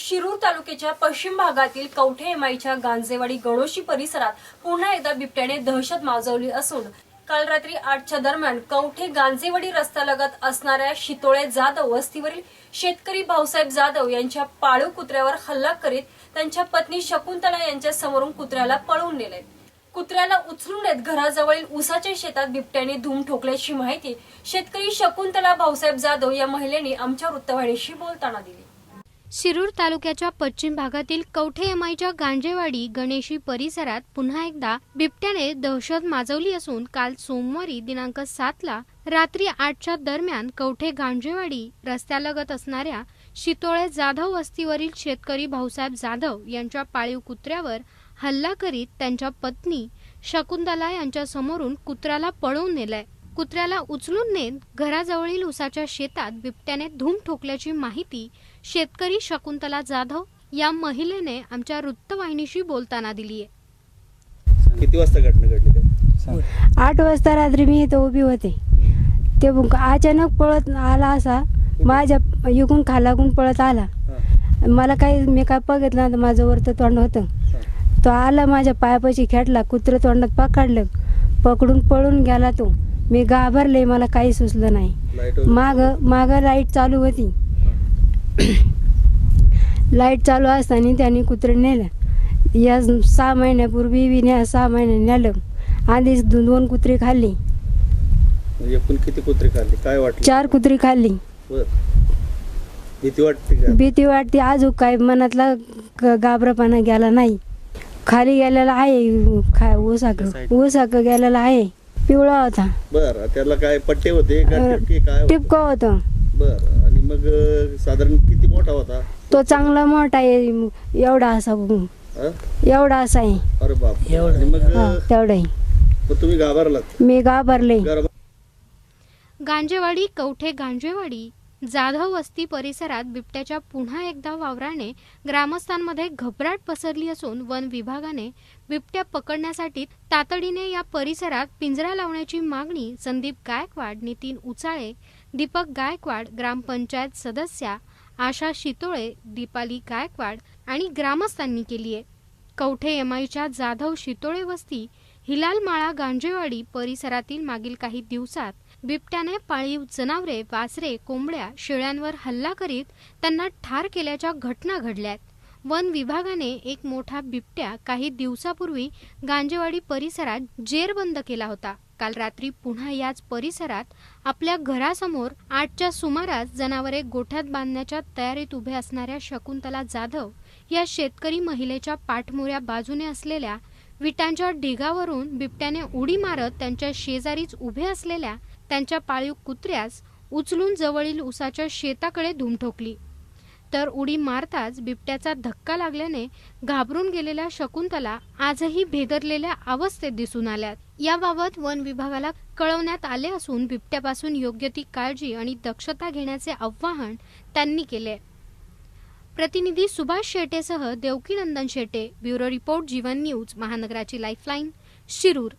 शिरूर तालुक्याच्या पश्चिम भागातील कवठे एमआयच्या गांजेवाडी गणोशी परिसरात पुन्हा एकदा बिबट्याने दहशत माजवली असून काल रात्री आठच्या दरम्यान कवठे गांजेवाडी रस्त्यालगत असणाऱ्या शितोळे जाधव वस्तीवरील शेतकरी भाऊसाहेब जाधव यांच्या पाळीव कुत्र्यावर हल्ला करीत त्यांच्या पत्नी शकुंतला यांच्या समोरून कुत्र्याला पळवून नेले. कुत्र्याला उचलून नेत घराजवळील उसाच्या शेतात बिबट्याने धूम ठोकल्याची माहिती शेतकरी शकुंतला भाऊसाहेब जाधव या महिलेने आमच्या वृत्तवाहिनीशी बोलताना दिली. शिरूर तालुक्याच्या पश्चिम भागातील कवठे एमआयच्या गांजेवाडी गणेशी परिसरात पुन्हा एकदा बिबट्याने दहशत माजवली असून काल सोमवारी दिनांक सातला रात्री आठच्या दरम्यान कवठे गांजेवाडी रस्त्यालगत असणाऱ्या शितोळे जाधव वस्तीवरील शेतकरी भाऊसाहेब जाधव यांच्या पाळीव कुत्र्यावर हल्ला करीत त्यांच्या पत्नी शकुंतला यांच्या समोरून कुत्र्याला पळवून नेलंय. कुत्र्याला उचलून नेत घराजवळील उसाच्या शेतात बिबट्याने धूम ठोकल्याची माहिती शेतकरी शकुंतला जाधव या महिलेने आमच्या वृत्तवाहिनीशी बोलताना दिली आहे. किती वाजता घटना घडली आठ वाजता रात्री मी इथं उभी होते. ते अचानक पळत आला असा माझ्या इकून खालाकून पळत आला. हा, मला काही मी काय बघितलं माझं वरतं तोंड होतं. हा. तो आला माझ्या पायापाशी खेटला कुत्रं तोंडात पकडलं. पकडून पळून गेला तो. मी घाबरले मला काही सुचलं नाही? माग माग लाइट चालू होती. लाइट चालू असताना त्यांनी कुत्रं नेलं. या सहा महिन्यापूर्वी बी न्या सहा महिने नेलं. आधीच दोन कुत्री खाल्ली. म्हणजे किती कुत्रे खाल्ली? काय वाटलं? चार कुत्री खाल्ली. भीती वाटते का? भीती वाटते. अजून काय मनातला गाबरापणा गेला नाही. खाली गेलेला आहे खा ऊसाक ऊसाक गेलेला आहे. पिवळा होता. बर त्याला काय पट्टे होते का अं, टिपके काय होतं? टिपका होता. बर आणि मग अं, साधारण किती मोठा होता? तो चांगला मोठा आहे एवढा असा हा? एवढा असा आहे. अरे बाप आणि मग हा अं, तेवढा आहे. मग तुम्ही घाबरलात? मी घाबरले. गांजेवाडी कवठे गांजेवाडी. जाधव वस्ती परिसरात बिबट्याच्या पुन्हा एकदा वावराने ग्रामस्थांमध्ये घबराट पसरली असून वन विभागाने बिबट्या पकडण्यासाठी तातडीने या परिसरात पिंजरा लावण्याची मागणी संदीप गायकवाड नितीन उचाळे दीपक गायकवाड ग्रामपंचायत सदस्या आशा शितोळे दीपाली गायकवाड आणि ग्रामस्थांनी केली आहे. कवठे एमआयच्या जाधव शितोळे वस्ती हिलालमाळा गांजेवाडी परिसरातील मागील काही दिवसात बिबट्याने पाळीव जनावरे वासरे कोंबड्या शेळ्यांवर हल्ला करीत त्यांना ठार केल्याच्या घटना घडल्यात. वन विभागाने एक मोठा बिबट्या काही दिवसापूर्वी गांजेवाडी परिसरात जेरबंद केला होता. काल रात्री पुन्हा याच परिसरात आपल्या घरासमोर आठच्या सुमारास जनावरे गोठ्यात बांधण्याच्या तयारीत उभे असणाऱ्या शकुंतला जाधव या शेतकरी महिलेच्या पाठमोऱ्या बाजूने असलेल्या विटांच्या ढिगावरून बिबट्याने उडी मारत त्यांच्या शेजारीच उभे असलेल्या त्यांच्या पाळीव कुत्र्यास उचलून जवळील उसाच्या शेताकडे धूम ठोकली. तर उडी मारताच बिबट्याचा धक्का लागल्याने घाबरून गेलेल्या शकुंतला आजही भेदरलेल्या अवस्थेत दिसून आल्यात. याबाबत वन विभागाला कळवण्यात आले असून बिबट्यापासून योग्य ती काळजी आणि दक्षता घेण्याचे आवाहन त्यांनी केले प्रतिनिधी Subhash शेटेसह Devkinandan Shete bureau report Jeevan news महानगराची lifeline Shirur.